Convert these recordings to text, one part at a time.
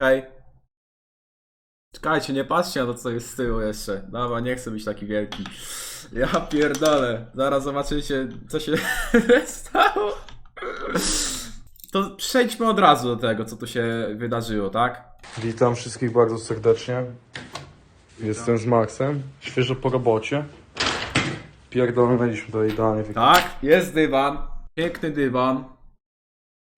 Okej. Czekajcie, nie patrzcie na to, co jest z tyłu jeszcze. Dobra, nie chcę być taki wielki. Ja pierdolę. Zaraz zobaczycie, co się stało. To przejdźmy od razu do tego, co tu się wydarzyło, tak? Witam wszystkich bardzo serdecznie. Jestem z Maxem. Świeżo po robocie. Pierdolnęliśmy to idealnie. Tak, jest dywan. Piękny dywan.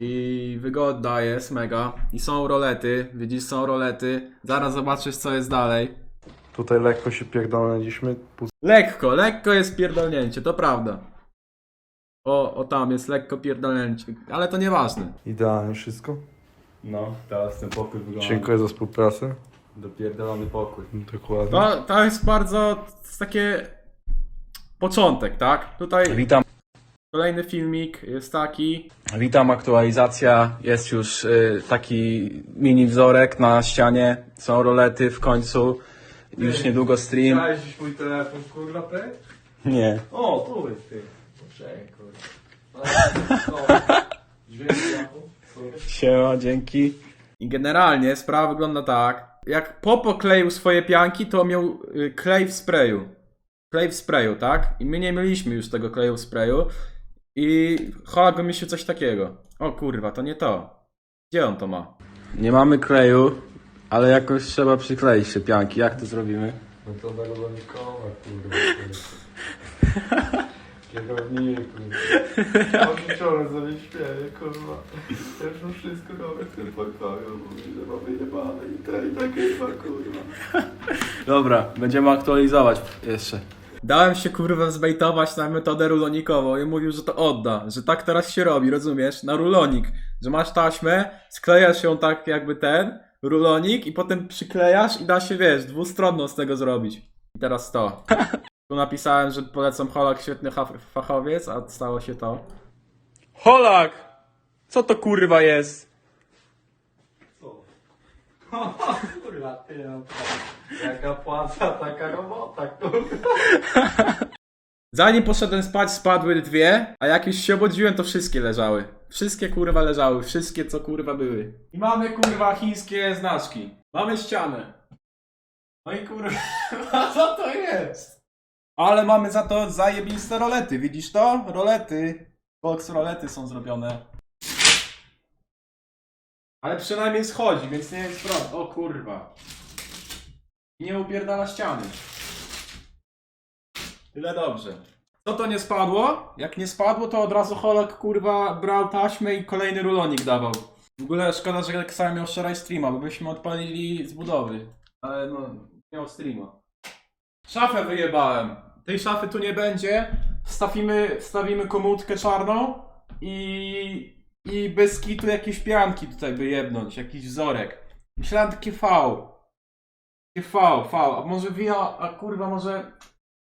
I wygodna jest, mega. I są rolety. Widzisz, są rolety. Zaraz zobaczysz, co jest dalej. Tutaj lekko się pierdolnęliśmy. Pust- Lekko, lekko jest pierdolnięcie, to prawda. O, o tam jest lekko pierdolnięcie, ale to nieważne. Idealnie wszystko. No, teraz ten pokój wygląda. Dziękuję za współpracę. Dopierdolony pokój. Dokładnie. To, to jest bardzo to jest takie początek, tak? Tutaj Witam, kolejny filmik jest taki. witam, aktualizacja. Jest już y, taki mini wzorek na ścianie. Są rolety w końcu. Już niedługo stream. Miałeś dziś mój telefon, kurwa, ty? Nie. O, tu jest ty. Poczekaj, kurwa. Dźwięk Siema, dzięki. I generalnie sprawa wygląda tak. Jak Popo kleił swoje pianki, to miał y, klej w sprayu. Klej w sprayu, tak? I my nie mieliśmy już tego kleju w sprayu. I Holak wymyślił coś takiego. O kurwa, to nie to. Gdzie on to ma? Nie mamy kleju, ale jakoś trzeba przykleić szypianki. Jak to zrobimy? No to do nikogo, kurwa. Kierowniku. On ciągle za mnie śmieje, kurwa. Ja już wszystko robię w tym pokoju. Mówi, że mamy jebane i to i takie chyba, kurwa. Dobra, będziemy aktualizować jeszcze. Dałem się kurwa zbejtować na metodę rulonikową i mówił, że to odda, że tak teraz się robi, rozumiesz? Na rulonik, że masz taśmę, sklejasz ją tak jakby ten, rulonik i potem przyklejasz i da się, wiesz, dwustronną z tego zrobić. I teraz to. Tu napisałem, że polecam Holak, świetny fachowiec, a stało się to. Holak! Co to kurwa jest? Kurwa, ty, no. Jaka płaca, taka robota, kurwa. Zanim poszedłem spać, spadły dwie, a jak już się obudziłem, to wszystkie leżały. Wszystkie kurwa leżały, wszystkie co kurwa były. I mamy kurwa chińskie znaczki. Mamy ścianę. No i kurwa, co to jest? Ale mamy za to zajebiste rolety, widzisz to? Rolety. Box rolety są zrobione. Ale przynajmniej schodzi, więc nie jest problem. O kurwa. Nie upierdala ściany. Tyle dobrze. Co to nie spadło? Jak nie spadło, to od razu Holak kurwa brał taśmę i kolejny rulonik dawał. W ogóle szkoda, że Alexa miał wczoraj streama, bo byśmy odpalili z budowy. Ale no, miał streama. Szafę wyjebałem. Tej szafy tu nie będzie. Wstawimy, wstawimy komórkę czarną i, i bez kitu jakieś pianki tutaj by jebnąć, jakiś wzorek. Myślałem takie V. Takie V, V. A może wina, a kurwa może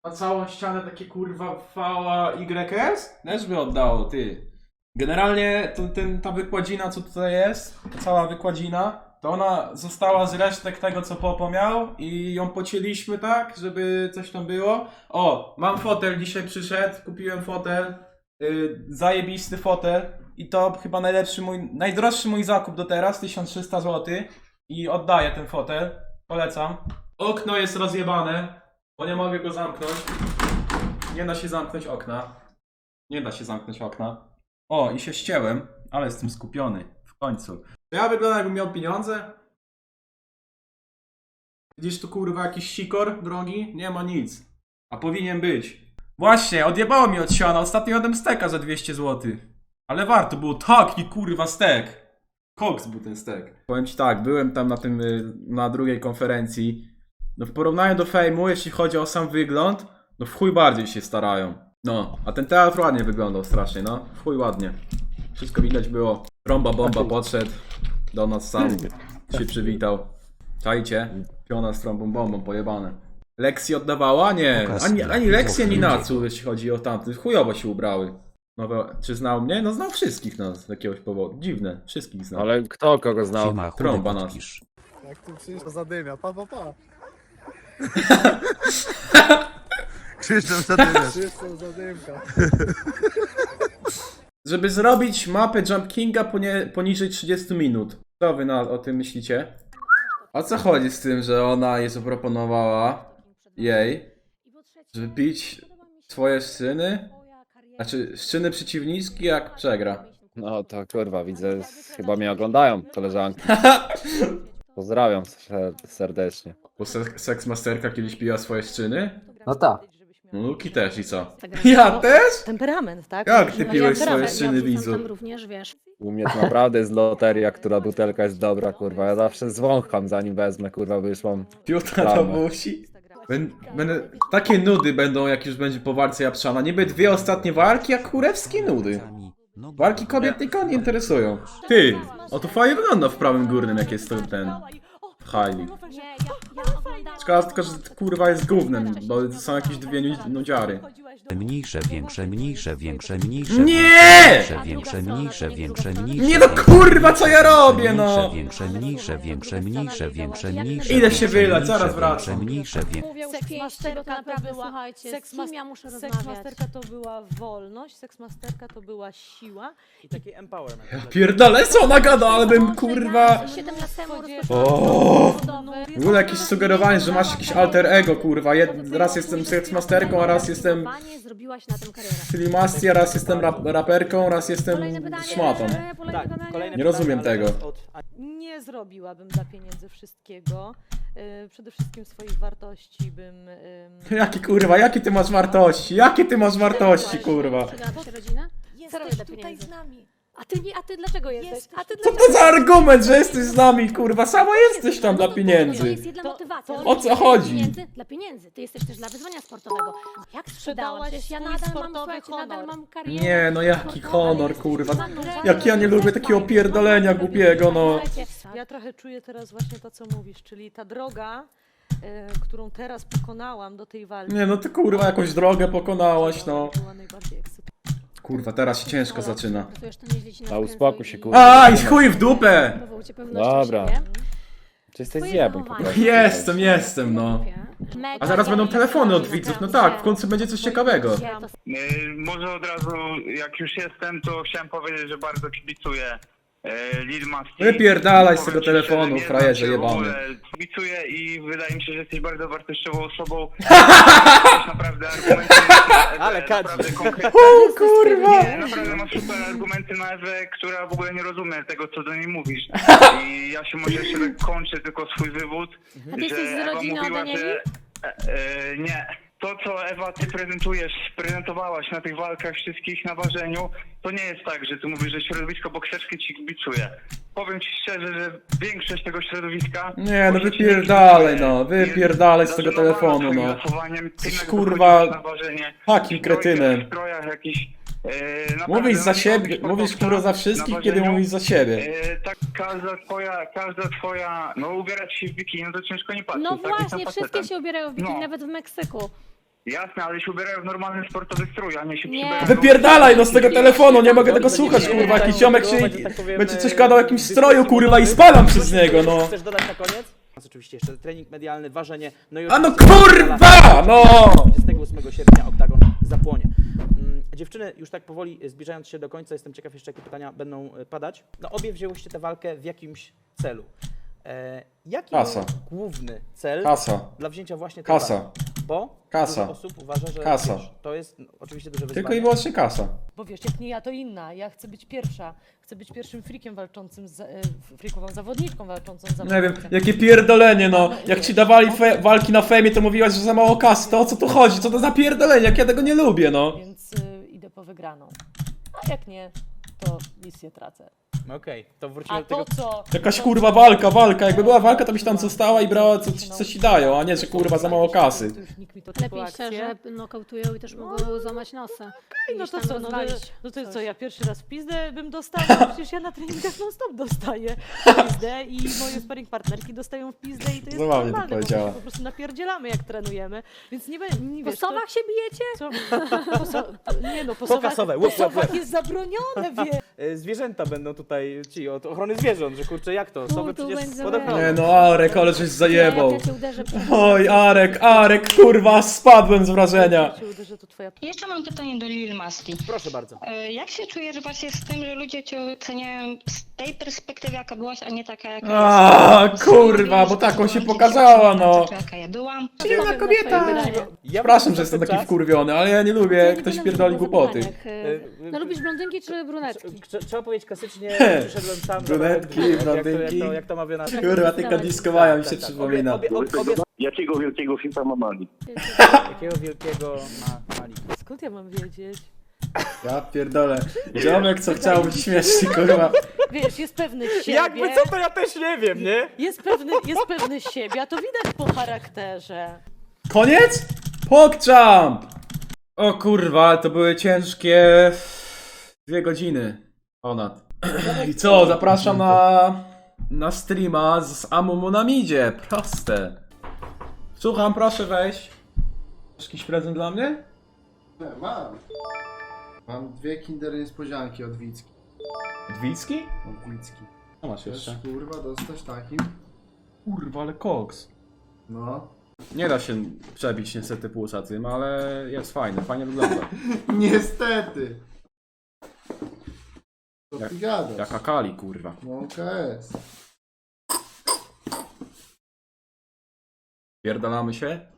na całą ścianę takie kurwa V, a YS? Też by oddało, ty. Generalnie to, ten, ta wykładzina, co tutaj jest, ta cała wykładzina, to ona została z resztek tego, co Popo miał i ją pocięliśmy tak, żeby coś tam było. O, mam fotel, dzisiaj przyszedł, kupiłem fotel, yy, zajebisty fotel i to chyba najlepszy mój, najdroższy mój zakup do teraz, 1300 zł i oddaję ten fotel, polecam. Okno jest rozjebane, bo nie mogę go zamknąć. Nie da się zamknąć okna. Nie da się zamknąć okna. O, i się ścięłem, ale jestem skupiony. W końcu. To ja wyglądam jakbym miał pieniądze? Widzisz tu kurwa jakiś sikor drogi? Nie ma nic. A powinien być. Właśnie, odjebało mi od siana. Ostatnio jadłem steka za 200 zł. Ale warto było. Taki kurwa stek. Koks był ten stek. Powiem ci tak, byłem tam na tym, y, na drugiej konferencji. No w porównaniu do Fejmu, jeśli chodzi o sam wygląd, no w chuj bardziej się starają. No, a ten teatr ładnie wyglądał strasznie, no. W chuj ładnie. Wszystko widać było. Trąba bomba podszedł do nas sam. Się przywitał. Czajcie? Piona z trąbą bombą, pojebane. Lekcje oddawała? Nie. Ani, ani lekcje, ani nacu, jeśli chodzi o tamtych. Chujowo się ubrały. Nowe, czy znał mnie? No znał wszystkich nas z jakiegoś powodu. Dziwne, wszystkich znał. Ale kto kogo znał? Siema, Trąba nas. Jak tu Krzysztof zadymia, pa pa pa. Krzysztof zadymia. Krzysztof zadymka. Żeby zrobić mapę Jump Kinga ponie, poniżej 30 minut. Co wy na, o tym myślicie? O co chodzi z tym, że ona jej zaproponowała jej, żeby pić swoje szczyny? Znaczy, szczyny przeciwniczki jak przegra. No to kurwa, widzę, chyba mnie oglądają koleżanki. Pozdrawiam ser- serdecznie. Bo se- seksmasterka kiedyś piła swoje szczyny? No tak. No Luki też i co? Ja też? Temperament, tak? Jak ty No, piłeś swoje szczyny, widzu? tam również, wiesz. U mnie to naprawdę jest loteria, która butelka jest dobra, kurwa. Ja zawsze zwącham zanim wezmę, kurwa, mam... Piuta do buzi. Bę- Będę, takie nudy będą, jak już będzie po walce Japszana. Niby dwie ostatnie walki, jak kurewskie nudy. Walki kobiet nikogo nie interesują. Ty, o to fajnie wygląda w prawym górnym, jak jest ten... Oglądałam. Szkoda tylko, że kurwa jest gównem, bo są jakieś dwie nu- nudziary. Mniejsze, większe, mniejsze, większe, mniejsze. Nie! Większe, większe, mniejsze, większe, mniejsze. Nie no kurwa, co ja robię, no! Większe, mniejsze, większe, mniejsze, większe, mniejsze. Idę się wylać, zaraz wracam. Mniejsze, większe. Mówię Seks masterka to była- słuchajcie, seks z kim ja muszę rozmawiać? Seksmasterka to była wolność, seksmasterka to była siła. I taki empowerment. Pierdolę, co ona gada, ale bym kurwa... 7 lat temu O! W ogóle jakieś sugerowanie, że masz jakiś alter ego, kurwa. Jed, raz jestem seksmasterką, a raz jestem Zrobiłaś na tym karierę. Slimasty, a raz jestem rap, raperką, raz jestem pytanie. szmatą. Kolejne Tak, pytanie. kolejne Nie pytanie, rozumiem ale tego. Od... Nie zrobiłabym dla pieniędzy wszystkiego. Yy, przede wszystkim swoich wartości bym. ym, Jaki kurwa, jakie ty masz wartości? Jakie ty masz wartości, kurwa? Przydałaby się rodzina? Co robię dla pieniędzy? nami. A ty, nie, a ty dlaczego jesteś? A ty Co to za argument, że jesteś z nami, kurwa? Sama jesteś tam dla To pieniędzy. jest dla To- motywacji. to- O co chodzi? Pieniędzy? Dla pieniędzy. Ty jesteś też dla wyzwania sportowego. Jak sprzedałam? Sprzedałaś Przecież ja swój nadal mam, sportowy słuchajcie, nadal honor. mam karierę. Nie, no jaki honor, jesteś kurwa. Jak ja nie lubię takiego pierdolenia głupiego, no. Ja trochę czuję teraz właśnie to, co mówisz, czyli ta droga, yy, którą teraz pokonałam do tej walki. Nie, no ty kurwa jakąś drogę pokonałaś, no. Była najbardziej ekscytująca. Kurwa, teraz się ciężko zaczyna. A uspokój się, i- kurwa. Aj, chuj w dupę! Dobra. Czy jesteś zjebem po prostu? Jestem, jestem, no. A zaraz będą telefony od widzów, no tak, w końcu będzie coś ciekawego. Yy, może od razu, jak już jestem, to chciałem powiedzieć, że bardzo kibicuję yy, Lil Masti. Wypierdalaj z tego Powiem ci telefonu, szczerze, nie frajerze znam cię w jebany. ogóle. Kibicuję i wydaje mi się, że jesteś bardzo wartościową osobą. Ale konkretne. O kurwa! Nie, naprawdę masz super argumenty na Ewę, która w ogóle nie rozumie tego, co do niej mówisz. I ja się może jeszcze tak kończę tylko swój wywód, A ty jesteś z że Ewa rodziny mówiła, Adeniemi? że... E, e, nie. To, co Ewa, ty prezentujesz, prezentowałaś na tych walkach wszystkich na ważeniu, to nie jest tak, że ty mówisz, że środowisko bokserskie ci kibicuje. Powiem ci szczerze, że większość tego środowiska... Nie, no wypierdalaj, no, wypierdalaj z tego telefonu, no. Jesteś, kurwa, takim kretynem. w strojach jakichś, naprawdę, Mówisz no za siebie, mówisz kurwa za wszystkich, kiedy mówisz za siebie. E, tak, każda twoja, każda twoja, no ubierać się w bikini, no to ciężko nie patrzeć. No tak? Jestem właśnie, facetem. wszystkie się ubierają w bikini, No. nawet w Meksyku. Jasne, ale się ubierają w normalny sportowy strój, a nie się Nie. przybierają... Wypierdalaj no z tego telefonu, nie mogę tego słuchać, kurwa, jakiś ziomek się będzie coś gadał o jakimś stroju, kurwa, i spalam przez niego, no. Chcesz dodać na koniec? Jest oczywiście jeszcze trening medialny, ważenie. No i A no oczywiście kurwa, no! 28 sierpnia Oktagon zapłonie. Dziewczyny, już tak powoli e, zbliżając się do końca, jestem ciekaw jeszcze, jakie pytania będą e, padać. No obie wzięłyście tę walkę w jakimś celu. E, jaki Kasa. był główny cel Kasa. dla wzięcia właśnie tej Kasa. walki? Bo Kasa. dużo osób uważa, że Kasa. Wiesz, to jest no, oczywiście duże wyzwanie. Tylko i wyłącznie kasa. Bo wiesz, jak nie ja, to inna. Ja chcę być pierwsza. Chcę być pierwszym frikiem walczącym, z, e, frikową zawodniczką walczącą z Nie wiem, jakie pierdolenie, no. Jak ci dawali fe- walki na fejmie, to mówiłaś, że za mało kasy, to o co tu chodzi? Co to za pierdolenie, jak ja tego nie lubię, no. Więc y, idę po wygraną. A jak nie, to misję tracę. Okej, to wrócimy A do tego. co... Jakaś to, kurwa walka, walka. Jakby była walka, to byś tam została i brała co, co ci dają, a nie, że kurwa za mało kasy. Już nikt mi to Lepiej szczerze nokautują i też mogą złamać nosa. Ej, no niż to tam co, no, to, rozwalić no to coś. co, ja pierwszy raz w pizdę bym dostała, przecież ja na treningach non stop dostaję w pizdę i moje sparring partnerki dostają w pizdę i to jest Zabawnie to normalne, bo my powiedziała. się po prostu napierdzielamy jak trenujemy, więc nie, be- nie Po wiesz, to, sowach się bijecie? co, po, so, nie no, po sowach, Pokasowe, po sowach jest zabronione, wie. E, Zwierzęta będą tutaj tutaj ci od ochrony zwierząt, że kurczę, jak to? Sowy No, tu przecież będzie pod ochroną. Nie no, Arek, ale żeś zajebał. Ja cię uderzę. Oj, Arek, Arek, kurwa, spadłem z wrażenia. Ja cię uderzę, to twoja Jeszcze mam pytanie do Lil Masti. Proszę bardzo. E, Jak się czujesz właśnie z tym, że ludzie cię oceniają z tej perspektywy, jaka byłaś, a nie taka, jaka A, kurwa, bo taką się pokazała, no. Jaka ja byłam. Silna kobieta. Ja Przepraszam, że jestem taki czas- wkurwiony, ale ja nie lubię, Ja jak ktoś pierdoli głupoty. zapytaniach. E, No lubisz blondynki czy brunetki? Trze- Trzeba powiedzieć klasycznie, przyszedłem sam. Brunetki, jak, to, jak, blondynki. to, jak to ma? Kurwa, tylko diskowania mi się przypomina. Obie, obie, obie, Jakiego wielkiego hita ma Mali? jakiego wielkiego ma Mali? Skąd ja mam wiedzieć? Ja pierdolę. Ziomek, co chciał być śmieszny, kurwa. Wiesz, jest pewny siebie. Jakby co, to ja też nie wiem, nie? Jest pewny, jest pewny siebie, a to widać po charakterze. Koniec? Pogchamp! O kurwa, to były ciężkie... Dwie godziny. Ponad. I co, zapraszam na... Na streama z Amumu na midzie. Proste. Słucham, proszę wejść. Masz jakiś prezent dla mnie? Mam. Mam dwie kinder niespodzianki od Wicki. Dwicki? Od Wicki. Co masz Chcesz jeszcze? kurwa dostać takim? Kurwa, ale koks. No. Nie da się przebić niestety płuca tym, ale jest fajny, fajnie wygląda. Niestety. Co Jak- ty gadasz? Jaka kali, kurwa. No KS. Pierdalamy się?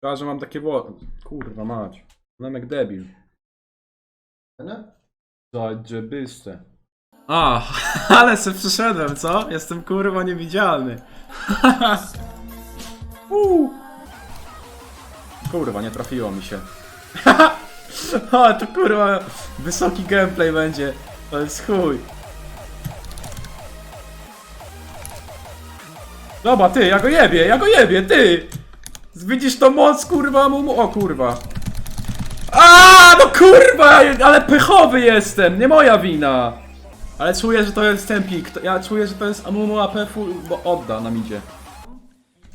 Chyba, że mam takie włosy. Kurwa mać. Jak debil. Nie? Zajebiste. A, ale se przyszedłem, co? Jestem kurwa niewidzialny. Uuu. Kurwa, nie trafiło mi się. o, to kurwa wysoki gameplay będzie. To jest chuj. Dobra, ty, ja go jebie, ja go jebie, ty! Widzisz to moc, kurwa, mu, mu. O kurwa. A, no kurwa, ale pechowy jestem, nie moja wina. Ale czuję, że to jest ten pik. Ja czuję, że to jest Amumu AP full, bo odda nam idzie.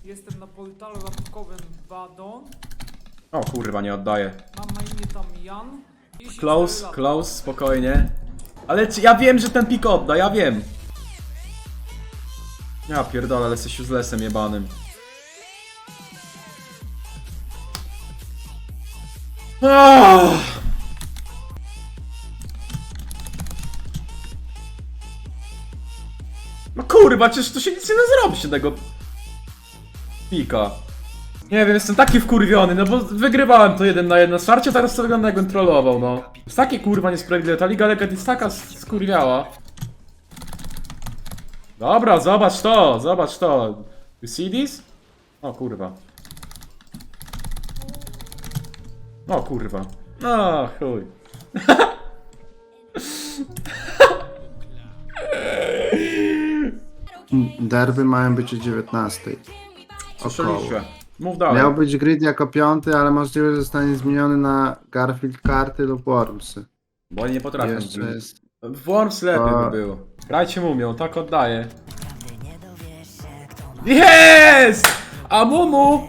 Jestem na portalu rabunkowym Badon. O kurwa, nie oddaje. Mam na imię tam Jan. 10 Close, close, spokojnie. Ale czy- ja wiem, że ten pik odda, ja wiem. Ja pierdolę, ale jesteś uselessem jebanym. Ah! No kurwa, przecież to się nic nie da zrobić tego pika. Nie wiem, jestem taki wkurwiony, no bo wygrywałem to jeden na jedno starcie, teraz to wygląda jakbym trollował, no. Jest takie kurwa niesprawiedliwe, ta Liga Legend jest taka skurwiała. Dobra, zobacz to, zobacz to. You see this? O kurwa. O kurwa. No chuj. Derby mają być o 19. Słyszeliście. Mów dalej. Miał być grid jako piąty, ale możliwe, że zostanie zmieniony na Garfield karty lub Wormsy. Bo oni nie potrafią. Jeszcze jest. Worms lepiej A- by było. Grajcie mumią, tak oddaję. Jest! A Mumu